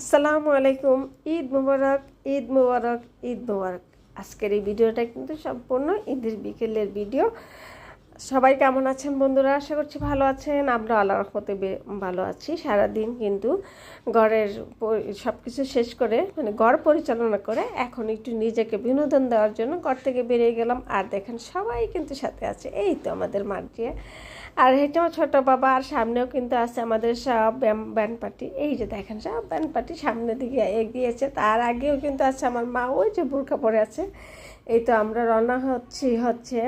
আসসালামু আলাইকুম, ঈদ মুবারক ঈদ মুবারক ঈদ মুবারক। আজকের এই ভিডিওটা কিন্তু সম্পূর্ণ ঈদের বিকেলের ভিডিও। সবাই কেমন আছেন বন্ধুরা? আশা করছি ভালো আছেন। আমরা আল্লাহ রহমতে ভালো আছি। সারাদিন কিন্তু ঘরের সব কিছু শেষ করে মানে ঘর পরিচালনা করে এখন একটু নিজেকে বিনোদন দেওয়ার জন্য ঘর থেকে বেরিয়ে গেলাম। আর দেখেন সবাই কিন্তু সাথে আছে। এই তো আমাদের মার্জিয়া আর এটা ছোটো বাবা, আর সামনেও কিন্তু আছে আমাদের সব ব্যান্ড পার্টি। এই যে দেখেন সব ব্যান্ড পার্টি সামনের দিকে এগিয়েছে। তার আগেও কিন্তু আছে আমার মা, ওই যে বোরখা পরে আছে। এই তো আমরা রওনা হচ্ছি হচ্ছে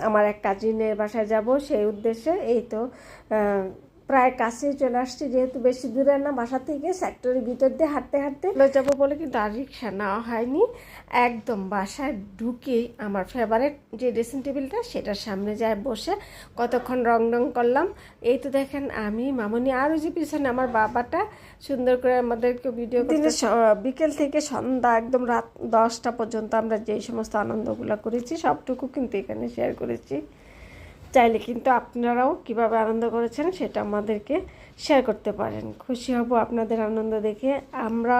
আমার এক কাজিনের বাসায় যাব সেই উদ্দেশ্যে এই তো প্রায় কাছে চলে আসছি যেহেতু বেশি দূরে না বাসা থেকে সেক্টরের ভিতর দিয়ে হাঁটতে হাঁটতে। চলে যাব বলে কিন্তু আর রিক্সা নেওয়া হয়নি। একদম বাসায় ঢুকেই আমার ফেভারেট যে ড্রেসিং টেবিলটা সেটার সামনে যায় বসে। কতক্ষণ রং রং করলাম। এই তো দেখেন আমি মামনি আর ওই যে পিছনে আমার বাবাটা সুন্দর করে আমাদেরকে ভিডিও দিনে বিকেল থেকে সন্ধ্যা একদম রাত দশটা পর্যন্ত আমরা যেই সমস্ত আনন্দগুলো করেছি সবটুকু কিন্তু এখানে শেয়ার করেছি। চাইলে কিন্তু আপনারাও কীভাবে আনন্দ করেছেন সেটা আমাদেরকে শেয়ার করতে পারেন। খুশি হব আপনাদের আনন্দ দেখে। আমরা,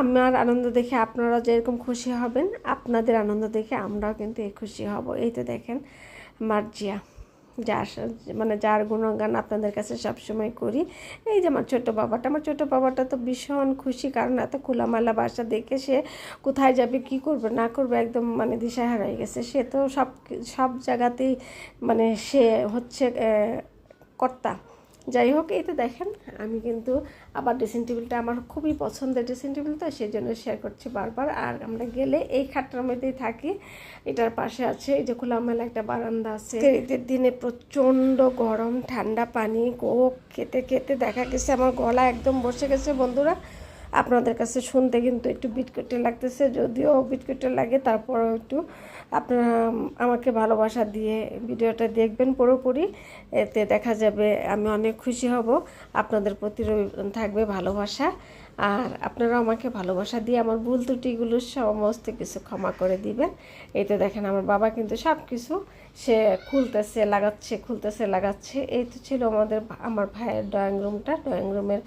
আমার আনন্দ দেখে আপনারা যেরকম খুশি হবেন, আপনাদের আনন্দ দেখে আমরাও কিন্তু এই খুশি হব। এই তো দেখেন মার্জিয়া। যার মানে যার গুণগান আপনাদের কাছে সবসময় করি। এই যে আমার ছোটো বাবাটা, আমার ছোটো বাবাটা তো ভীষণ খুশি, কারণ এত খোলামেলা বাসা দেখে সে কোথায় যাবে, কি করবে, না করবে একদম মানে দিশাহারা হারাই গেছে। সে তো সব সব জায়গাতেই মানে সে হচ্ছে কর্তা। যাই হোক, এই তো দেখেন, আমি কিন্তু আবার ড্রেসিং টেবিলটা আমার খুবই পছন্দের ড্রেসিং টেবিল তো সেই জন্য শেয়ার করছি বারবার। আর আমরা গেলে এই খাটটার মধ্যেই থাকি। এটার পাশে আছে, এই যে খোলামেলা একটা বারান্দা আছে। ঈদের দিনে প্রচণ্ড গরম, ঠান্ডা পানি। কোক খেতে খেতে দেখা গেছে, আমার গলা একদম বসে গেছে, বন্ধুরা। আপনাদের কাছে শুনতে কিন্তু একটু বিটকটে লাগতেছে, যদিও বিটকটে লাগে, তারপরও একটু আপনারা আমাকে ভালোবাসা দিয়ে ভিডিওটা দেখবেন পুরোপুরি, এতে দেখা যাবে আমি অনেক খুশি হব, আপনাদের প্রতি থাকবে ভালোবাসা। আর আপনারা আমাকে ভালোবাসা দিয়ে আমার ভুল ত্রুটিগুলো সমস্ত কিছু ক্ষমা করে দিবেন। এই তো দেখেন, আমার বাবা কিন্তু সব কিছু সে খুলতেছে, লাগাচ্ছে খুলতেছে, লাগাচ্ছে। এই তো ছিল আমাদের আমার ভাইয়ের ড্রয়িং রুমটা ড্রয়িং রুমের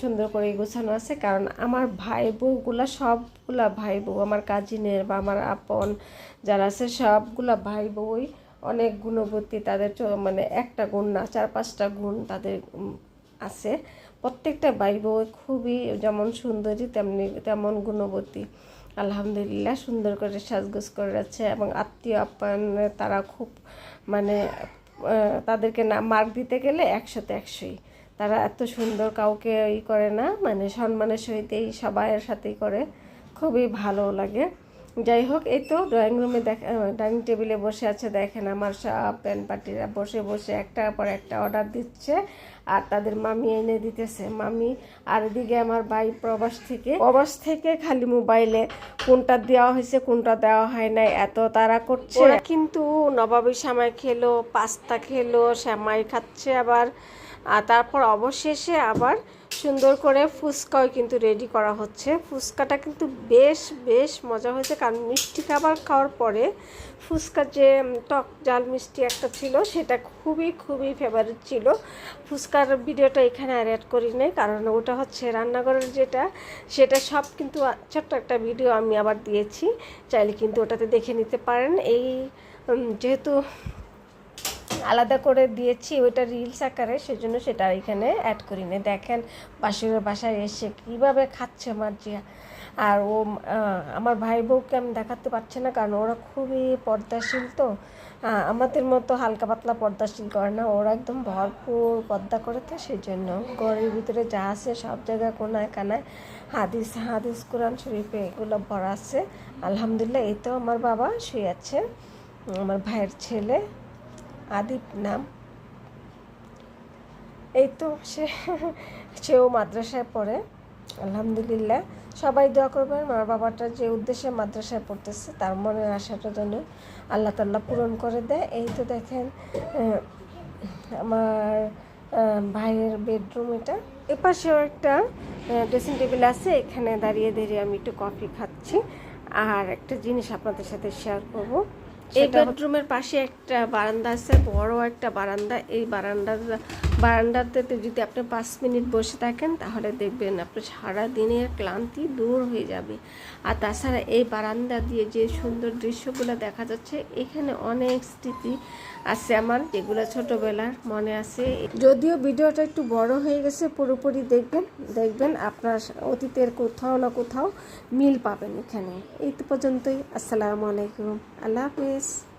সুন্দর করে গোছানো আছে। কারণ আমার ভাই বউগুলা, সবগুলা ভাই বউ, আমার কাজিনের বা আমার আপন যারা আছে, সবগুলা ভাই বউই অনেক গুণবতী। তাদের মানে একটা গুণ না, চার পাঁচটা গুণ তাদের আছে। প্রত্যেকটা ভাই বউ খুবই যেমন সুন্দরী, তেমনি তেমন গুণবতী। আলহামদুলিল্লাহ সুন্দর করে সাজগোজ করে যাচ্ছে এবং আত্মীয় আপ্যায়নে, তারা খুব মানে তাদেরকে না মার্ক দিতে গেলে একশোতে একশোই। তারা এত সুন্দর কাউকে ই করে না মানে সম্মানের সহিতেই সবাইয়ের সাথেই করে। খুবই ভালো লাগে। যাই হোক এই তো ড্রয়িং রুমে দেখ ডাইনিং টেবিলে বসে আছে, দেখেন আমার সব প্যান পার্টিরা বসে বসে একটা পর একটা অর্ডার দিচ্ছে আর তাদের মামি এনে দিতেছে। মামি, আর এদিকে আমার ভাই প্রবাস থেকে প্রবাস থেকে খালি মোবাইলে কোনটা দেওয়া হয়েছে, কোনটা দেওয়া হয় নাই, এত তারা করছে। কিন্তু নবাবী সামাই খেলো, পাস্তা খেলো শ্যামাই খাচ্ছে আবার, আর তারপর অবশেষে আবার সুন্দর করে ফুচকাও কিন্তু রেডি করা হচ্ছে। ফুচকাটা কিন্তু বেশ বেশ মজা হয়েছে কারণ মিষ্টি খাবার খাওয়ার পরে ফুচকার যে টক জাল মিষ্টি একটা ছিল, সেটা খুবই খুবই ফেভারিট ছিল। ফুচকার ভিডিওটা এখানে আর অ্যাড করি নাই, কারণ ওটা হচ্ছে রান্নাঘরের যেটা, সেটা সব কিন্তু ছোট্ট একটা ভিডিও আমি আবার দিয়েছি। চাইলে কিন্তু ওটাতে দেখে নিতে পারেন। এই যেহেতু আলাদা করে দিয়েছি, ওইটা রিলস আকারে, সেজন্য সেটা আর এখানে অ্যাড করি না দেখেন বাসুরের বাসায় এসে কীভাবে খাচ্ছে মার্জিয়া আর ও আমার ভাই বউকে আমি দেখাতে পারছি না, কারণ ওরা খুবই পর্দাশীল তো। আমাদের মতো হালকা পাতলা পর্দাশীল করে না, ওরা একদম ভরপুর পর্দা করে তো সেই জন্য ঘরের ভিতরে যা আছে, সব জায়গায় কোনায় কানায়, হাদিস হাদিস, কোরআন শরীফে এগুলো ভরা আছে। আলহামদুলিল্লাহ এই তো আমার বাবা শুয়ে আছে। আমার ভাইয়ের ছেলে আদিপ নাম। এই তো সে, সেও মাদ্রাসায় পড়ে, আলহামদুলিল্লাহ। সবাই দোয়া করবেন, মা বাবাটা যে উদ্দেশ্যে মাদ্রাসায় পড়তেছে, তার মনের আশাটা যেন আল্লাহ তাল্লাহ পূরণ করে দেয়। এই তো দেখেন আমার ভাইয়ের বেডরুম এটা। এপাশেও একটা ড্রেসিং টেবিল আছে, এখানে দাঁড়িয়ে দাঁড়িয়ে আমি একটু কফি খাচ্ছি। আর একটা জিনিস আপনাদের সাথে শেয়ার করব। এই বেডরুমের পাশে একটা বারান্দা আছে বড় একটা বারান্দা। এই বারান্দার বারান্দাতে যদি আপনি পাঁচ মিনিট বসে থাকেন তাহলে দেখবেন আপনার সারা দিনের ক্লান্তি দূর হয়ে যাবে। আর তাছাড়া এই বারান্দা দিয়ে যে সুন্দর দৃশ্যগুলো দেখা যাচ্ছে এখানে অনেক স্মৃতি আছে আমার যেগুলো ছোটবেলার মনে আছে। যদিও ভিডিওটা একটু বড় হয়ে গেছে পুরোপুরি দেখবেন দেখবেন আপনার অতীতের কোথাও না কোথাও মিল পাবেন এখানে। এই তো পর্যন্তই আসসালামু আলাইকুম। আল্লাহ হাফিজ। guys.